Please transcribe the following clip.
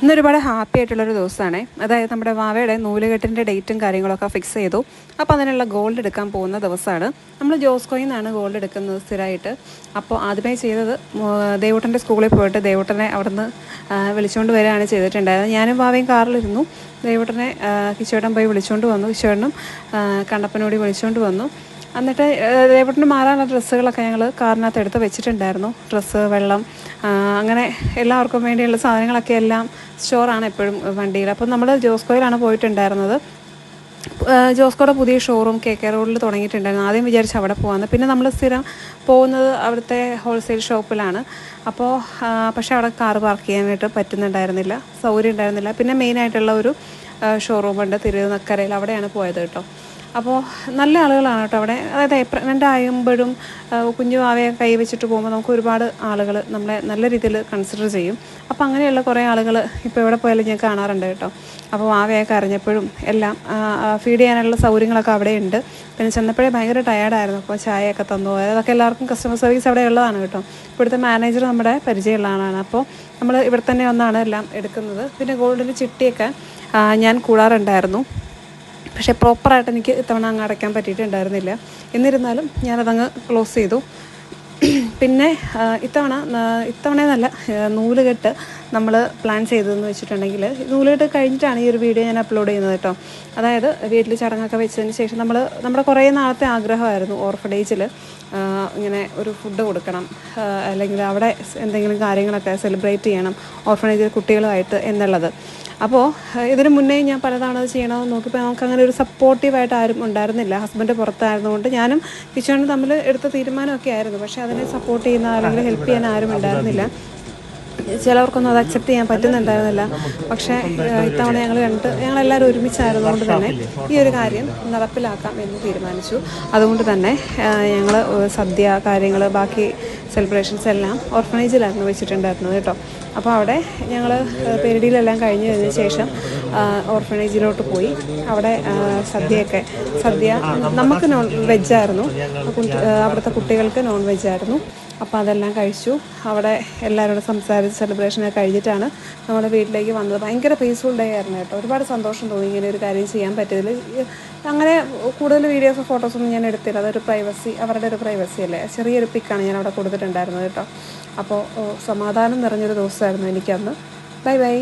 ഇന്ന് ഒരുപാട് ഹാപ്പി ആയിട്ടുള്ളൊരു ദിവസമാണ്. അതായത് നമ്മുടെ വാവയുടെ നൂലുകെട്ടിന്റെ ഡേറ്റും കാര്യങ്ങളൊക്കെ ഫിക്സ് ചെയ്തു. അപ്പോൾ അതിനുള്ള ഗോൾഡ് എടുക്കാൻ പോകുന്ന ദിവസമാണ്. നമ്മൾ ജോസ്കോയിൽ നിന്നാണ് ഗോൾഡ് എടുക്കുന്നത് സ്ഥിരമായിട്ട്. അപ്പോൾ ആദ്യമേ ചെയ്തത് ദേവൂട്ടന്റെ സ്കൂളിൽ പോയിട്ട് ദേവൂട്ടനെ അവിടുന്ന് വിളിച്ചുകൊണ്ട് വരികയാണ് ചെയ്തിട്ടുണ്ടായത് ഞാനും വാവയും കാറിലിരുന്നു. ദേവൂട്ടനെ കിച്ചോട്ടൻ പോയി വിളിച്ചുകൊണ്ട് വന്നു. കിശോടനും കണ്ടപ്പനോടി വിളിച്ചുകൊണ്ട് വന്നു. എന്നിട്ട് ദേവട്ടിന് മാറാനുള്ള ഡ്രസ്സുകളൊക്കെ ഞങ്ങൾ കാറിനകത്ത് എടുത്ത് വെച്ചിട്ടുണ്ടായിരുന്നു. ഡ്രസ്സ് വെള്ളം അങ്ങനെ എല്ലാവർക്കും വേണ്ടിയുള്ള സാധനങ്ങളൊക്കെ എല്ലാം സ്റ്റോറാണ് എപ്പോഴും വണ്ടിയിൽ അപ്പം നമ്മൾ ജോസ്കോയിലാണ് പോയിട്ടുണ്ടായിരുന്നത്. ജോസ്കോയുടെ പുതിയ ഷോറൂം കെ കെ റോഡിൽ തുടങ്ങിയിട്ടുണ്ടായിരുന്നു. ആദ്യം വിചാരിച്ച് അവിടെ പോകാമെന്ന് പിന്നെ നമ്മൾ സ്ഥിരം പോകുന്നത് അവിടുത്തെ ഹോൾസെയിൽ ഷോപ്പിലാണ്. അപ്പോൾ പക്ഷേ അവിടെ കാർ പാർക്ക് ചെയ്യാനായിട്ട് പറ്റുന്നുണ്ടായിരുന്നില്ല. സൗകര്യം ഉണ്ടായിരുന്നില്ല. പിന്നെ മെയിനായിട്ടുള്ള ഒരു ഷോറൂം ഉണ്ട് തിരുനക്കരയിൽ. അവിടെയാണ് പോയത് കേട്ടോ. അപ്പോൾ നല്ല ആളുകളാണ് കേട്ടോ അവിടെ. അതായത് പ്രഗ്നന്റ് ആകുമ്പോഴും കുഞ്ഞു കൈ വെച്ചിട്ട് പോകുമ്പോൾ നമുക്ക് ഒരുപാട് ആളുകൾ നമ്മളെ നല്ല രീതിയിൽ കൺസിഡർ ചെയ്യും. അപ്പോൾ അങ്ങനെയുള്ള കുറേ ആളുകൾ ഇപ്പോൾ എവിടെ പോയാലും ഞാൻ കാണാറുണ്ട് കേട്ടോ. അപ്പോൾ ആവയൊക്കെ അറിഞ്ഞപ്പോഴും എല്ലാം ഫീഡ് ചെയ്യാനുള്ള സൗകര്യങ്ങളൊക്കെ അവിടെ ഉണ്ട് പിന്നെ ചെന്നപ്പോഴേ ഭയങ്കര ടയേർഡായിരുന്നു അപ്പോൾ ചായയൊക്കെ തന്നു. അതൊക്കെ എല്ലാവർക്കും കസ്റ്റമർ സർവീസ് അവിടെ ഉള്ളതാണ് കേട്ടോ. ഇവിടുത്തെ മാനേജർ നമ്മുടെ പരിചയമുള്ള ആളാണ്. അപ്പോൾ നമ്മൾ ഇവിടെ തന്നെ ഒന്നാണ് എല്ലാം എടുക്കുന്നത്. പിന്നെ ഗോൾഡിന്റെ ചിട്ടിയൊക്കെ ഞാൻ കൂടാറുണ്ടായിരുന്നു. പക്ഷേ പ്രോപ്പറായിട്ട് എനിക്ക് ഇത്തവണ അങ്ങ് അടയ്ക്കാൻ പറ്റിയിട്ടുണ്ടായിരുന്നില്ല. എന്നിരുന്നാലും ഞാനതങ്ങ് ക്ലോസ് ചെയ്തു. പിന്നെ ഇത്തവണ ഇത്തവണ എന്നല്ല നൂലുകെട്ട് നമ്മൾ പ്ലാൻ ചെയ്തതെന്ന് വെച്ചിട്ടുണ്ടെങ്കിൽ നൂലുകെട്ട് കഴിഞ്ഞിട്ടാണ് ഈ ഒരു വീഡിയോ ഞാൻ അപ്ലോഡ് ചെയ്യുന്നത് കേട്ടോ. അതായത് വീട്ടിൽ ചടങ്ങൊക്കെ വെച്ചതിന് ശേഷം നമ്മൾ നമ്മുടെ കുറേ നാളത്തെ ആഗ്രഹമായിരുന്നു ഓർഫഡേജിൽ ഇങ്ങനെ ഒരു ഫുഡ് കൊടുക്കണം. അല്ലെങ്കിൽ അവിടെ എന്തെങ്കിലും കാര്യങ്ങളൊക്കെ സെലിബ്രേറ്റ് ചെയ്യണം. ഓർഫണേജിൽ കുട്ടികളുമായിട്ട് എന്നുള്ളത്. അപ്പോൾ ഇതിനു മുന്നേ ഞാൻ പലതാണ് അത് ചെയ്യണമെന്ന് നോക്കിയപ്പോൾ നമുക്ക് അങ്ങനെ ഒരു സപ്പോർട്ടീവായിട്ട് ആരും ഉണ്ടായിരുന്നില്ല. ഹസ്ബൻഡ് പുറത്തായിരുന്നുകൊണ്ട് ഞാനും കിച്ചണും തമ്മിൽ എടുത്ത തീരുമാനമൊക്കെ ആയിരുന്നു. പക്ഷേ അതിനെ സപ്പോർട്ട് ചെയ്യുന്ന അല്ലെങ്കിൽ ഹെൽപ്പ് ചെയ്യാൻ ആരും ഉണ്ടായിരുന്നില്ല. ചിലവർക്കൊന്നും അത് അക്സെപ്റ്റ് ചെയ്യാൻ പറ്റുന്നുണ്ടായിരുന്നില്ല. പക്ഷേ ഇത്തവണ ഞങ്ങൾ കണ്ടിട്ട് ഞങ്ങളെല്ലാവരും ഒരുമിച്ചായിരുന്നുകൊണ്ട് തന്നെ ഈ ഒരു കാര്യം നടപ്പിലാക്കാം എന്ന് തീരുമാനിച്ചു. അതുകൊണ്ട് തന്നെ ഞങ്ങൾ സദ്യ കാര്യങ്ങൾ ബാക്കി സെലിബ്രേഷൻസ് എല്ലാം ഓർഫനേജിലായിരുന്നു വെച്ചിട്ടുണ്ടായിരുന്നത് കേട്ടോ. അപ്പോൾ അവിടെ ഞങ്ങൾ പെരിഡിയിലെല്ലാം കഴിഞ്ഞ് കഴിഞ്ഞ ശേഷം ഓർഫനേജിലോട്ട് പോയി. അവിടെ സദ്യയൊക്കെ സദ്യ നമുക്ക് നോൺ വെജായിരുന്നു അവിടുത്തെ കുട്ടികൾക്ക് നോൺ വെജായിരുന്നു അപ്പോൾ അതെല്ലാം കഴിച്ചു. അവിടെ എല്ലാവരോടും സംസാരിച്ച് സെലിബ്രേഷനൊക്കെ കഴിഞ്ഞിട്ടാണ് നമ്മുടെ വീട്ടിലേക്ക് വന്നത്. ഭയങ്കര പീസ്ഫുൾ ഡേ ആയിരുന്നു കേട്ടോ. ഒരുപാട് സന്തോഷം തോന്നി ഇങ്ങനെ ഒരു കാര്യം ചെയ്യാൻ പറ്റിയതിൽ അങ്ങനെ കൂടുതൽ വീഡിയോസ് ഫോട്ടോസൊന്നും ഞാൻ എടുത്തില്ല. അതൊരു പ്രൈവസി അവരുടെ ഒരു പ്രൈവസി അല്ലേ? ചെറിയൊരു പിക്കാണ് ഞാൻ അവിടെ കൊടുത്തിട്ടുണ്ടായിരുന്നത് കേട്ടോ. അപ്പോൾ സമാധാനം നിറഞ്ഞൊരു ദിവസമായിരുന്നു എനിക്കന്ന്. Bye bye